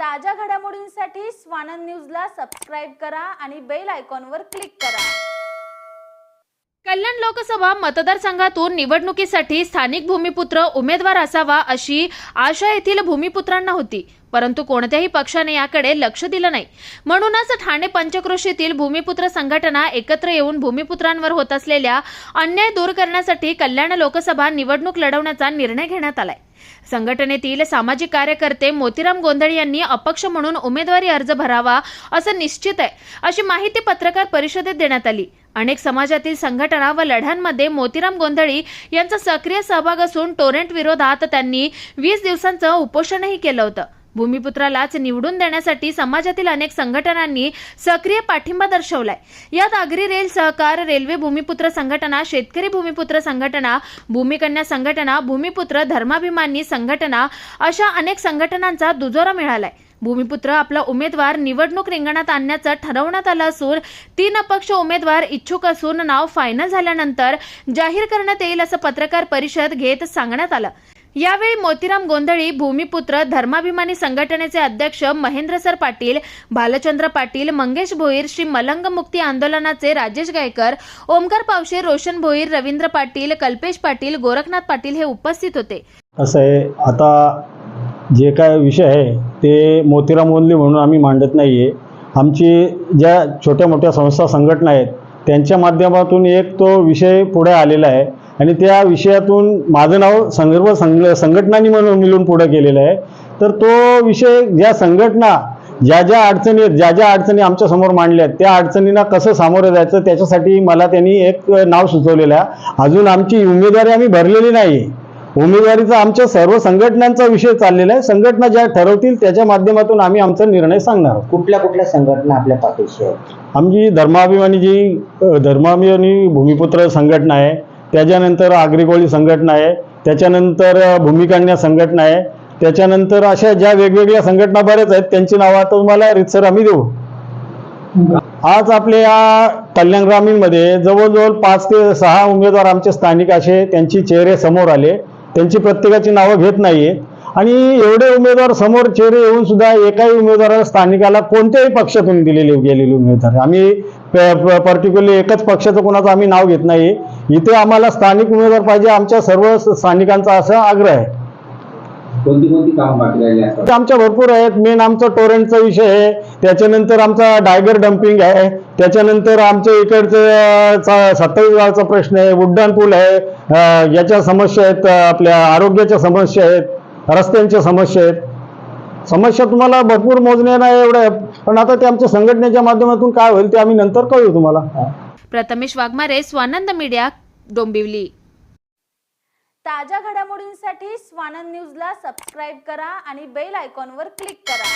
ताज्या घडामोडींसाठी स्वानंद न्यूजला सबस्क्राईब करा आणि बेल आयकॉनवर क्लिक करा. कल्याण लोकसभा मतदारसंघातून निवडणुकीसाठी स्थानिक भूमिपुत्र उमेदवार असावा अशी आशा येथील भूमिपुत्रांना होती. परंतु कोणत्याही पक्षाने याकडे लक्ष दिलं नाही. म्हणूनच ठाणे पंचक्रोशीतील भूमिपुत्र संघटना एकत्र येऊन भूमिपुत्रांवर होत असलेल्या अन्याय दूर करण्यासाठी कल्याण लोकसभा निवडणूक लढवण्याचा निर्णय घेण्यात आलाय. संघटनेतील सामाजिक कार्यकर्ते मोतीराम गोंधळ यांनी अपक्ष म्हणून उमेदवारी अर्ज भरावा असं निश्चित आहे अशी माहिती पत्रकार परिषदेत देण्यात आली. अनेक समाजातील संघटना व लढ्यांमध्ये मोतीराम गोंधळी यांचा सक्रिय सहभाग असून टोरेंट विरोधात त्यांनी वीस दिवसांचं उपोषणही केलं होतं. भूमिपुत्रालाच निवडून देण्यासाठी समाजातील अनेक संघटनांनी सक्रिय पाठिंबा दर्शवलाय. यात आगरी रेल सहकार रेल्वे भूमिपुत्र संघटना शेतकरी भूमिपुत्र संघटना भूमिकन्या संघटना भूमिपुत्र धर्माभिमानी संघटना अशा अनेक संघटनांचा दुजोरा मिळालाय. भूमिपुत्र आपला उमेदवार निवडणूक रिंगणात आणण्याचं ठरवण्यात आलं असून तीन अपक्ष उमेदवार इच्छुक असून नाव फायनल झाल्यानंतर जाहीर करण्यात येईल असं पत्रकार परिषद घेत सांगण्यात आलं. यावेळी मोतीराम गोंधळी भूमिपुत्र धर्माभिमानी संघटनेचे अध्यक्ष महेंद्र सर पाटील भालचंद्र पाटील मंगेश भोईर श्री मलंग मुक्ती आंदोलनाचे राजेश गायकर ओमकार पावशे रोशन भोईर रवींद्र पाटील कल्पेश पाटील गोरखनाथ पाटील हे उपस्थित होते. असं आहे. आता जे काय विषय आहे ते मोतीराम गोंधळी म्हणून आम्ही मांडत नाही आहे आमची ज्या छोट्या मोठ्या संस्था संघटना आहेत त्यांच्या माध्यमातून एक तो विषय पुढे आलेला आहे. आणि त्या विषयातून माझं नाव सर्व संघ संघटनांनी म्हणून मिळून पुढे केलेलं आहे. तर तो विषय ज्या संघटना ज्या ज्या अडचणी आहेत ज्या ज्या अडचणी आमच्यासमोर मांडल्या आहेत त्या अडचणींना कसं सामोरं जायचं त्याच्यासाठी मला त्यांनी एक नाव सुचवलेलं आहे. अजून आमची उमेदवारी आम्ही भरलेली नाही. उमेदवारीचा आमच्या सर्व संघटनांचा विषय चाललेला आहे. संघटना ज्या ठरवतील त्याच्या माध्यमातून आम्ही आमचा निर्णय सांगणार कुठल्या कुठल्या संघटना आपल्या पाठीशी आहेत? आमची धर्माभिमानी जी धर्माभिमानी भूमिपुत्र संघटना आहे त्याच्यानंतर आग्रिकोळी संघटना आहे त्याच्यानंतर भूमिकांना भूमिकन्या संघटना आहे त्याच्यानंतर अशा ज्या वेगवेगळ्या संघटना बऱ्याच आहेत त्यांची नावं आता तुम्हाला रितसर आम्ही देऊ. आज आपल्या या कल्याण ग्रामीणमध्ये जवळजवळ पाच ते सहा उमेदवार आमचे स्थानिक असे त्यांची चेहरे समोर आले. त्यांची प्रत्येकाची नावं घेत नाहीये. आणि एवढे उमेदवार समोर चेहरे येऊन सुद्धा एकाही उमेदवाराला स्थानिकाला कोणत्याही पक्षातून दिलेले गेलेले उमेदवार. आम्ही पर्टिक्युलरली एकच पक्षाचं कोणाचं आम्ही नाव घेत नाही इथे आम्हाला स्थानिक उमेदवार पाहिजे आमच्या सर्व स्थानिकांचा असा आग्रह आहे. कोणती कोणती कामं बाकी राहिली असतात ते आमच्या भरपूर आहेत. मेन आमचा टोरेंटचा विषय आहे. त्याच्यानंतर आमचा डायगर डम्पिंग आहे. त्याच्यानंतर आमच्या इकडचं सत्तावीस गावचा प्रश्न आहे. उड्डाण पूल आहे याच्या समस्या आहेत. आपल्या आरोग्याच्या समस्या आहेत. रस्त्यांच्या समस्या आहेत. समस्या तुम्हाला भरपूर मोजण्या नाही एवढ्या. पण आता ते आमच्या संघटनेच्या माध्यमातून काय होईल ते आम्ही नंतर कळू तुम्हाला. प्रथमेश वाघमारे स्वानंद मीडिया डोंबिवली. ताज्या घडामोडींसाठी स्वानंद न्यूजला सबस्क्राईब करा आणि बेल आयकॉनवर क्लिक करा.